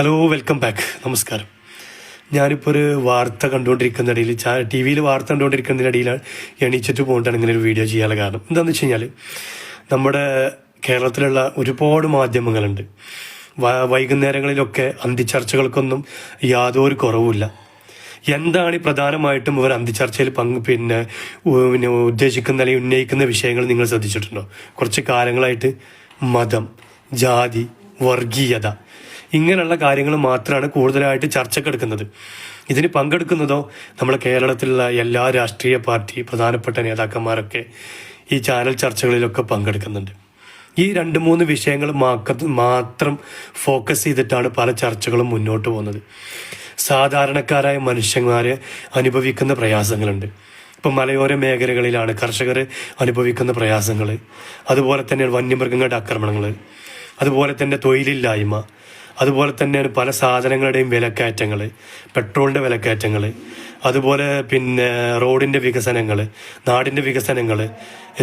Hello welcome back നമസ്കാരം. ഞാനിപ്പോൾ ഒരു വാർത്ത കണ്ടുകൊണ്ടിരിക്കുന്നതിനിടയിൽ ടി വിയിൽ വാർത്ത കണ്ടുകൊണ്ടിരിക്കുന്നതിനിടയിലാണ് എണീച്ചിട്ട് പോയിട്ടാണ് ഇങ്ങനെ ഒരു വീഡിയോ ചെയ്യാനുള്ള കാരണം. എന്താണെന്ന് വെച്ച് കഴിഞ്ഞാൽ നമ്മുടെ കേരളത്തിലുള്ള ഒരുപാട് മാധ്യമങ്ങളുണ്ട്. വൈകുന്നേരങ്ങളിലൊക്കെ അന്തിച്ചർച്ചകൾക്കൊന്നും യാതൊരു കുറവുമില്ല. എന്താണ് പ്രധാനമായിട്ടും ഇവർ അന്തിച്ചർച്ചയിൽ പങ്ക് പിന്നെ പിന്നെ ഉദ്ദേശിക്കുന്ന അല്ലെങ്കിൽ ഉന്നയിക്കുന്ന വിഷയങ്ങൾ നിങ്ങൾ ശ്രദ്ധിച്ചിട്ടുണ്ടോ? കുറച്ച് കാലങ്ങളായിട്ട് മതം ജാതി വർഗീയത ഇങ്ങനെയുള്ള കാര്യങ്ങൾ മാത്രമാണ് കൂടുതലായിട്ട് ചർച്ചക്കെടുക്കുന്നത് ഇതിന് പങ്കെടുക്കുന്നതോ നമ്മുടെ കേരളത്തിലുള്ള എല്ലാ രാഷ്ട്രീയ പാർട്ടി പ്രധാനപ്പെട്ട നേതാക്കന്മാരൊക്കെ ഈ ചാനൽ ചർച്ചകളിലൊക്കെ പങ്കെടുക്കുന്നുണ്ട്. ഈ രണ്ട് മൂന്ന് വിഷയങ്ങൾ മാത്രം ഫോക്കസ് ചെയ്തിട്ടാണ് പല ചർച്ചകളും മുന്നോട്ട് പോകുന്നത്. സാധാരണക്കാരായ മനുഷ്യന്മാരെ അനുഭവിക്കുന്ന പ്രയാസങ്ങളുണ്ട്. ഇപ്പം മലയോര മേഖലകളിലാണ് കർഷകർ അനുഭവിക്കുന്ന പ്രയാസങ്ങൾ അതുപോലെ തന്നെ വന്യമൃഗങ്ങളുടെ ആക്രമണങ്ങൾ അതുപോലെ തന്നെ തൊഴിലില്ലായ്മ. അതുപോലെ തന്നെയാണ് പല സാധനങ്ങളുടെയും വിലക്കയറ്റങ്ങൾ പെട്രോളിന്റെ വിലക്കയറ്റങ്ങൾ അതുപോലെ പിന്നെ റോഡിന്റെ വികസനങ്ങൾ നാടിന്റെ വികസനങ്ങൾ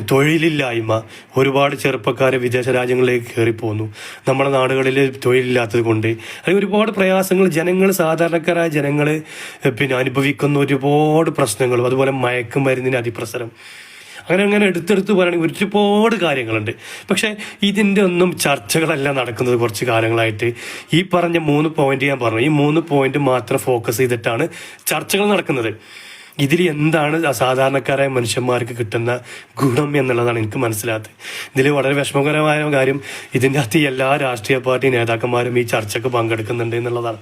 തൊഴിലില്ലായ്മ ഒരുപാട് ചെറുപ്പക്കാർ വിദേശ രാജ്യങ്ങളിലേക്ക് കയറിപ്പോകുന്നു നമ്മുടെ നാടുകളിൽ തൊഴിലില്ലാത്തത് കൊണ്ട് അല്ലെങ്കിൽ ഒരുപാട് പ്രയാസങ്ങൾ ജനങ്ങൾ സാധാരണക്കാരായ ജനങ്ങൾ പിന്നെ അനുഭവിക്കുന്ന ഒരുപാട് പ്രശ്നങ്ങളും അതുപോലെ മയക്കുമരുന്നിന് അതിപ്രസരം. അങ്ങനെ അങ്ങനെ എടുത്തെടുത്ത് പറയുകയാണെങ്കിൽ ഒരുപാട് കാര്യങ്ങളുണ്ട്. പക്ഷേ ഇതിന്റെ ഒന്നും ചർച്ചകളല്ല നടക്കുന്നത് കുറച്ച് കാലങ്ങളായിട്ട്. ഈ പറഞ്ഞ മൂന്ന് പോയിന്റ് ഞാൻ പറഞ്ഞു. ഈ മൂന്ന് പോയിന്റ് മാത്രം ഫോക്കസ് ചെയ്തിട്ടാണ് ചർച്ചകൾ നടക്കുന്നത്. ഇതിൽ എന്താണ് സാധാരണക്കാരായ മനുഷ്യന്മാർക്ക് കിട്ടുന്ന ഗുണം എന്നുള്ളതാണ് എനിക്ക് മനസ്സിലാത്തത് ഇതിൽ വളരെ വിഷമകരമായ കാര്യം ഇതിന്റെ അകത്ത് എല്ലാ രാഷ്ട്രീയ പാർട്ടി നേതാക്കന്മാരും ഈ ചർച്ചക്ക് പങ്കെടുക്കുന്നുണ്ട് എന്നുള്ളതാണ്.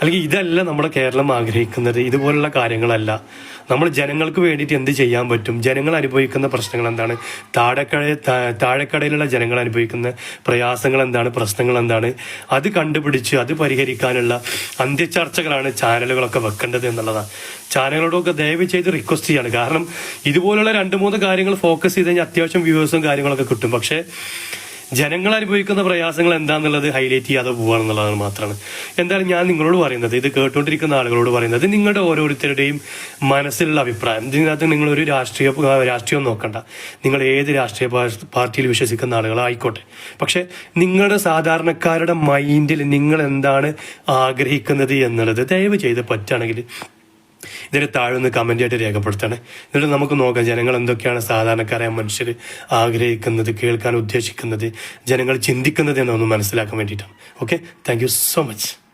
അല്ലെങ്കിൽ ഇതല്ല നമ്മുടെ കേരളം ആഗ്രഹിക്കുന്നത്. ഇതുപോലുള്ള കാര്യങ്ങളല്ല. നമ്മൾ ജനങ്ങൾക്ക് വേണ്ടിയിട്ട് എന്ത് ചെയ്യാൻ പറ്റും? ജനങ്ങൾ അനുഭവിക്കുന്ന പ്രശ്നങ്ങൾ എന്താണ്? താഴെക്കട താഴെക്കടയിലുള്ള ജനങ്ങൾ അനുഭവിക്കുന്ന പ്രയാസങ്ങൾ എന്താണ്? പ്രശ്നങ്ങൾ എന്താണ്? അത് കണ്ടുപിടിച്ച് അത് പരിഹരിക്കാനുള്ള അന്ത്യചർച്ചകളാണ് ചാനലുകളൊക്കെ വെക്കേണ്ടത് എന്നുള്ളതാണ്. ചാനലുകളോടൊക്കെ ദയവ് ചെയ്ത് റിക്വസ്റ്റ് ചെയ്യാണ്. കാരണം ഇതുപോലുള്ള രണ്ട് മൂന്ന് കാര്യങ്ങൾ ഫോക്കസ് ചെയ്ത് കഴിഞ്ഞാൽ അത്യാവശ്യം വ്യൂവേഴ്സും കാര്യങ്ങളൊക്കെ കിട്ടും. പക്ഷേ ജനങ്ങൾ അനുഭവിക്കുന്ന പ്രയാസങ്ങൾ എന്താണെന്നുള്ളത് ഹൈലൈറ്റ് ചെയ്യാതെ എന്നുള്ളതാണ് മാത്രമാണ്. എന്തായാലും ഞാൻ നിങ്ങളോട് പറയുന്നത് ഇത് കേട്ടുകൊണ്ടിരിക്കുന്ന ആളുകളോട് പറയുന്നത് നിങ്ങളുടെ ഓരോരുത്തരുടെയും മനസ്സിലുള്ള അഭിപ്രായം. ഇതിനകത്ത് നിങ്ങൾ ഒരു രാഷ്ട്രീയ രാഷ്ട്രീയം നോക്കണ്ട. നിങ്ങൾ ഏത് രാഷ്ട്രീയ പാർട്ടിയിൽ വിശ്വസിക്കുന്ന ആളുകളായിക്കോട്ടെ. പക്ഷെ നിങ്ങളുടെ സാധാരണക്കാരുടെ മൈൻഡിൽ നിങ്ങൾ എന്താണ് ആഗ്രഹിക്കുന്നത് എന്നുള്ളത് ദയവ് ചെയ്ത് പറ്റുകയാണെങ്കിൽ ഇതിന് താഴെ ഒന്ന് കമന്റ് ആയിട്ട് രേഖപ്പെടുത്തണേ. എന്നിട്ട് നമുക്ക് നോക്കാം ജനങ്ങൾ എന്തൊക്കെയാണ് സാധാരണക്കാരായ മനുഷ്യർ ആഗ്രഹിക്കുന്നത് കേൾക്കാൻ ഉദ്ദേശിക്കുന്നത് ജനങ്ങൾ ചിന്തിക്കുന്നത് എന്നൊന്ന് മനസ്സിലാക്കാൻ വേണ്ടിയിട്ടാണ്. Okay thank so much